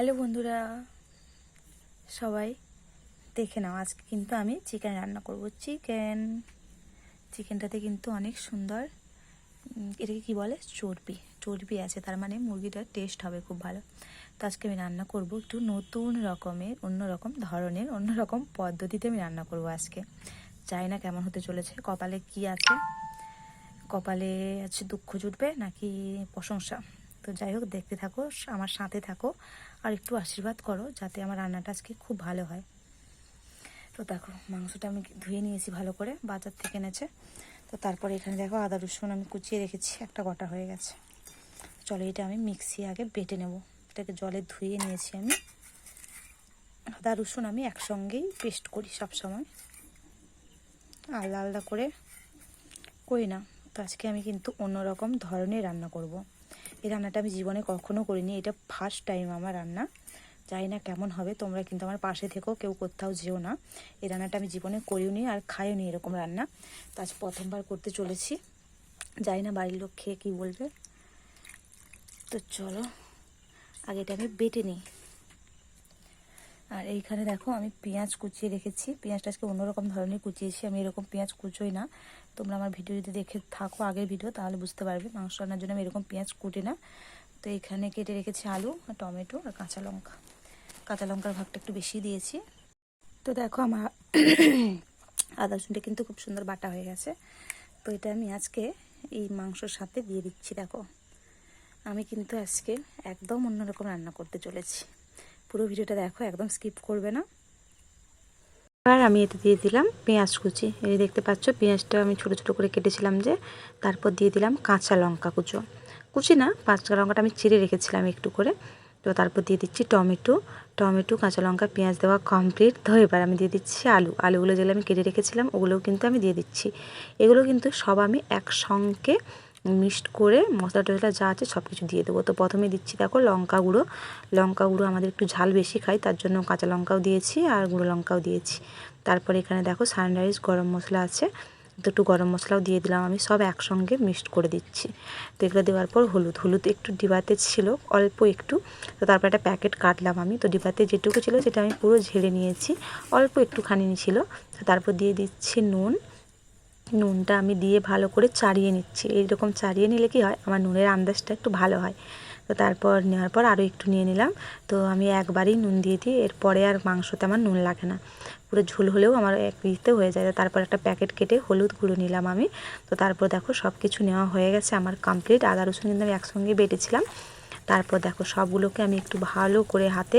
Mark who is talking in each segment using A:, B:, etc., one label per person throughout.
A: Hello বন্ধুরা, সবাই দেখে নাও, আজকে কিন্তু আমি চিকেন রান্না করব। চিকেন চিকেনটাতে কিন্তু অনেক সুন্দর এটাকে কি বলে? চর্বি চর্বি আছে, তার মানে মুরগিটার টেস্ট হবে খুব ভালো। তো আজকে আমি রান্না করব একটু নতুন রকমের, অন্য রকম ধরনের, অন্য রকম পদ্ধতিতে আমি রান্না করব আজকে। জানি না কেমন হতে চলেছে, কপালে কি আছে? কপালে আছে দুঃখ জুটবে নাকি প্রশংসা? তো যাই হোক, দেখতে থাকো আমার সাথে থাকো আর একটু আশীর্বাদ করো যাতে আমার রান্নাটা আজকে খুব ভালো হয়। তো দেখো, মাংসটা আমি ধুয়ে নিয়েছি ভালো করে, বাজার থেকে এনেছে। তো তারপরে এখানে দেখো আদা, রসুন আমি কুচিয়ে রেখেছি, একটা গোটা হয়ে গেছে। চলো এটা আমি মিক্সি আগে বেটে নেব। এটাকে জলে ধুয়ে নিয়েছি আমি। আদা, রসুন আমি একসঙ্গেই পেস্ট করি সব সময়। আলাদা আলাদা করে করি না। তো আজকে আমি কিন্তু অন্যরকম ধরনের রান্না করব। এই রান্নাটা আমি জীবনে কখনো করিনি। এটা ফার্স্ট টাইম আমার রান্না। জানি না কেমন হবে, তোমরা কিন্তু আমার পাশে থেকেও কেউ কোথাও যেও না। এই রান্নাটা আমি জীবনে করিও নি আর খাইও নি এরকম রান্না। তো আজ প্রথমবার করতে চলেছি। জানি না বাড়ির লোক খেয়ে কী বলবে। তো চলো, আগে এটা আমি বেটে নিই। আর এইখানে দেখো আমি পেঁয়াজ কুচিয়ে রেখেছি। পেঁয়াজটা আজকে অন্যরকম ধরনের কুচিয়েছি, আমি এরকম পেঁয়াজ কুচোই না। তোমরা আমার ভিডিও যদি দেখে থাকো আগের ভিডিও, তাহলে বুঝতে পারবে মাংস রান্নার জন্য আমি এরকম পেঁয়াজ কুটি না। তো এখানে কেটে রেখেছি আলু, আর টমেটো, আর কাঁচা লঙ্কা। কাঁচা লঙ্কার ভাগটা একটু বেশি দিয়েছি। তো দেখো আমার আদা রসুনটা কিন্তু খুব সুন্দর বাটা হয়ে গেছে। তো এটা আমি আজকে এই মাংসর সাথে দিয়ে দিচ্ছি, দেখো। আমি কিন্তু আজকে একদম অন্যরকম রান্না করতে চলেছি। পুরো ভিডিওটা দেখো, একদম স্কিপ করবে না। আর আমি এতে দিয়ে দিলাম পেঁয়াজ কুচি। এই দেখতে পাচ্ছ, পেঁয়াজটা আমি ছোট ছোট করে কেটেছিলাম যে, তারপর দিয়ে দিলাম কাঁচা লঙ্কা কুচো। কুচি না কাঁচা লঙ্কাটা আমি চিড়ে রেখেছিলাম একটু করে। তো তারপর দিয়ে দিচ্ছি টমেটো। টমেটো, কাঁচা লঙ্কা, পেঁয়াজ দেওয়া কমপ্লিট তো এবার আমি দিয়ে দিচ্ছি আলু। আলুগুলো যেগুলো আমি কেটে রেখেছিলাম, ওগুলোও কিন্তু আমি দিয়ে দিচ্ছি। এগুলো কিন্তু সব আমি একসঙ্গে মিক্সড করে মশলা টশলা যা আছে সব কিছু দিয়ে দেবো। তো প্রথমে দিচ্ছি দেখো লঙ্কা গুঁড়ো। লঙ্কা গুঁড়ো আমাদের একটু ঝাল বেশি খাই, তার জন্য কাঁচা লঙ্কাও দিয়েছি আর গুঁড়ো লঙ্কাও দিয়েছি। তারপরে এখানে দেখো সানরাইজ গরম মশলা আছে, তো একটু গরম মশলাও দিয়ে দিলাম আমি, সব একসঙ্গে মিক্সড করে দিচ্ছি। তো এগুলো দেওয়ার পর হলুদ হলুদ একটু ডিবাতে ছিল, অল্প একটু। তো তারপর একটা প্যাকেট কাটলাম আমি, তো ডিবাতে যেটুকু ছিল সেটা আমি পুরো ঝেড়ে নিয়েছি, অল্প একটুখানি ছিল। তারপর দিয়ে দিচ্ছি নুন নুনটা আমি দিয়ে ভালো করে চাড়িয়ে নিচ্ছি। এইরকম চাড়িয়ে নিলে কি হয়? আমার নুনের আন্দাজটা একটু ভালো হয়। তো তারপর নেওয়ার পর আরও একটু নিয়ে নিলাম। তো আমি একবারই নুন দিয়ে দিই, এরপরে আর মাংসতে আমার নুন লাগে না। পুরো ঝোল হলেও আমার এক ইতে হয়ে যায়। তারপর একটা প্যাকেট কেটে হলুদ গুঁড়ো নিলাম আমি। তো তারপর দেখো সব কিছু নেওয়া হয়ে গেছে আমার কমপ্লিট আদা রসুন কিন্তু আমি একসঙ্গে বেটেছিলাম। তারপর দেখো সবগুলোকে আমি একটু ভালো করে হাতে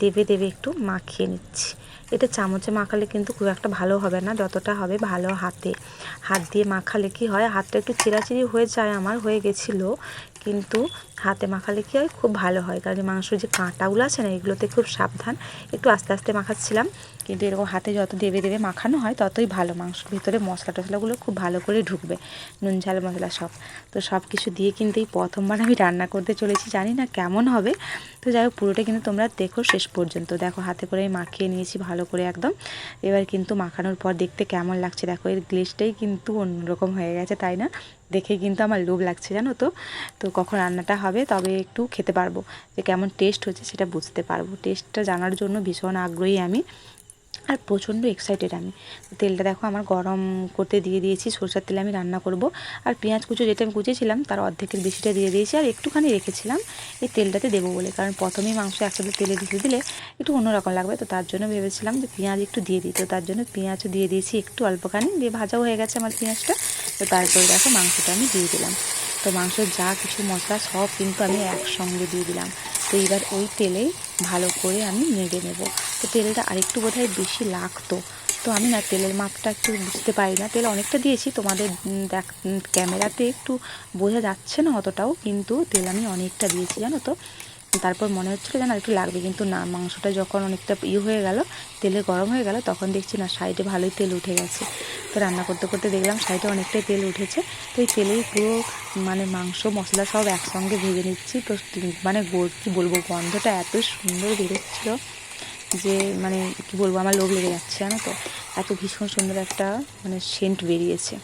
A: দেবে দেবে একটু মাখিয়ে নিচ্ছি। এটা চামচে মাখালে কিন্তু খুব একটা ভালো হবে না, যতটা হবে ভালো হাতে। হাত দিয়ে মাখালে কি হয়? হাতটা একটু চিরাচিরি হয়ে যায় আমার, হয়ে গেছিল। কিন্তু হাতে মাখালে কী হয়? খুব ভালো হয়। কারণ মাংস যে কাঁটাগুলো আছে না, এগুলোতে খুব সাবধান। একটু আস্তে আস্তে মাখাচ্ছিলাম। কিন্তু এরকম হাতে যত দেবে দেবে মাখানো হয়, ততই ভালো। মাংসের ভিতরে মশলা টশলাগুলো খুব ভালো করে ঢুকবে। নুন, ঝাল, মশলা সব। তো সব কিছু দিয়ে কিন্তু এই প্রথমবার আমি রান্না করতে চলেছি। জানি না কেমন হবে। তো যাই হোক, পুরোটা কিন্তু তোমরা দেখো শেষ পর্যন্ত। দেখো, হাতে করে আমি মাখিয়ে নিয়েছি ভালো করে একদম। এবার কিন্তু মাখানোর পর দেখতে কেমন লাগছে? দেখো, এর গ্লেসটাই কিন্তু অন্যরকম হয়ে গেছে, তাই না? দেখে কিন্তু আমার লোভ লাগছে, জানো তো? তো কখন রান্নাটা হবে তবে একটু খেতে পারব। যে কেমন টেস্ট হচ্ছে সেটা বুঝতে পারব। টেস্টটা জানার জন্য ভীষণ আগ্রহী আমি। আর প্রচণ্ড এক্সাইটেড আমি। তেলটা দেখো আমার গরম করতে দিয়ে দিয়েছি, সরষের তেলে আমি রান্না করব। আর পেঁয়াজ কুচো যেটা আমি কুচেছিলাম তার অর্ধেকের বেশিটা দিয়ে দিয়েছি। আর একটুখানি রেখেছিলাম এই তেলটাতে দেবো বলে। কারণ প্রথমেই মাংস একসাথে তেলে দিতে দিলে একটু অন্যরকম লাগবে। তো তার জন্য ভেবেছিলাম যে পেঁয়াজ একটু দিয়ে দিই। তো তার জন্য পেঁয়াজও দিয়ে দিয়েছি একটু অল্পখানি। দিয়ে ভাজাও হয়ে গেছে আমার পেঁয়াজটা। তো তারপরে দেখো মাংসটা আমি দিয়ে দিলাম। তো মাংসের যা কিছু মশলা সব কিন্তু আমি একসঙ্গে দিয়ে দিলাম। তো এবার ওই তেলেই ভালো করে আমি নেড়ে নেব। তো তেলটা আরেকটু বোধহয় বেশি লাগতো। তো আমি না তেলের মাপটা একটু বুঝতে পারি না। তেল অনেকটা দিয়েছি, তোমাদের দেখ ক্যামেরাতে একটু বোঝা যাচ্ছে না অতটাও, কিন্তু তেল আমি অনেকটা দিয়েছি, জানো তো? তারপর মনে হচ্ছিল যেন একটু লাগবে, কিন্তু না, মাংসটা যখন অনেকটা ইয়ে হয়ে গেল, তেলে গরম হয়ে গেল, তখন দেখছি না, সাইডে ভালোই তেল উঠে গেছে। রান্না করতে করতে দেখলাম সাইডে অনেকটাই তেল উঠেছে। তো এই তেলেই পুরো মানে মাংস, মশলা সব একসঙ্গে ভেজে নিচ্ছি। তো মানে কী বলব, গন্ধটা এত সুন্দর বেরোচ্ছিলো যে মানে কি বলব, আমার লোভ লেগে যাচ্ছে জানো তো? এত ভীষণ সুন্দর একটা মানে সেন্ট বেরিয়েছে।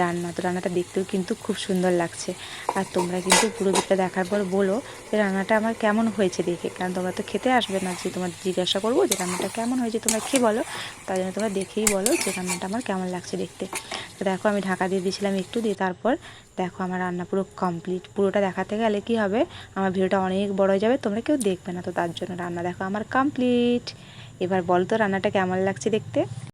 A: রান্না। তো রান্নাটা দেখতেও কিন্তু খুব সুন্দর লাগছে। আর তোমরা কিন্তু পুরো দিকটা দেখার পর বলো যে রান্নাটা আমার কেমন হয়েছে দেখে। কারণ তোমরা তো খেতে আসবে না। যে তোমার জিজ্ঞাসা করব যে রান্নাটা কেমন হয়েছে, তোমরা খেয়ে বলো। তাই জন্য তোমরা দেখেই বলো যে রান্নাটা আমার কেমন লাগছে দেখতে। তো দেখো, আমি ঢাকা দিয়ে দিয়েছিলাম একটু, দিয়ে তারপর দেখো আমার রান্না পুরো কমপ্লিট পুরোটা দেখাতে গেলে কি হবে? আমার ভিডিওটা অনেক বড় হয়ে যাবে, তোমরা কেউ দেখবে না। তো তার জন্য রান্না দেখো আমার কমপ্লিট এবার বল তো রান্নাটা কেমন লাগছে দেখতে?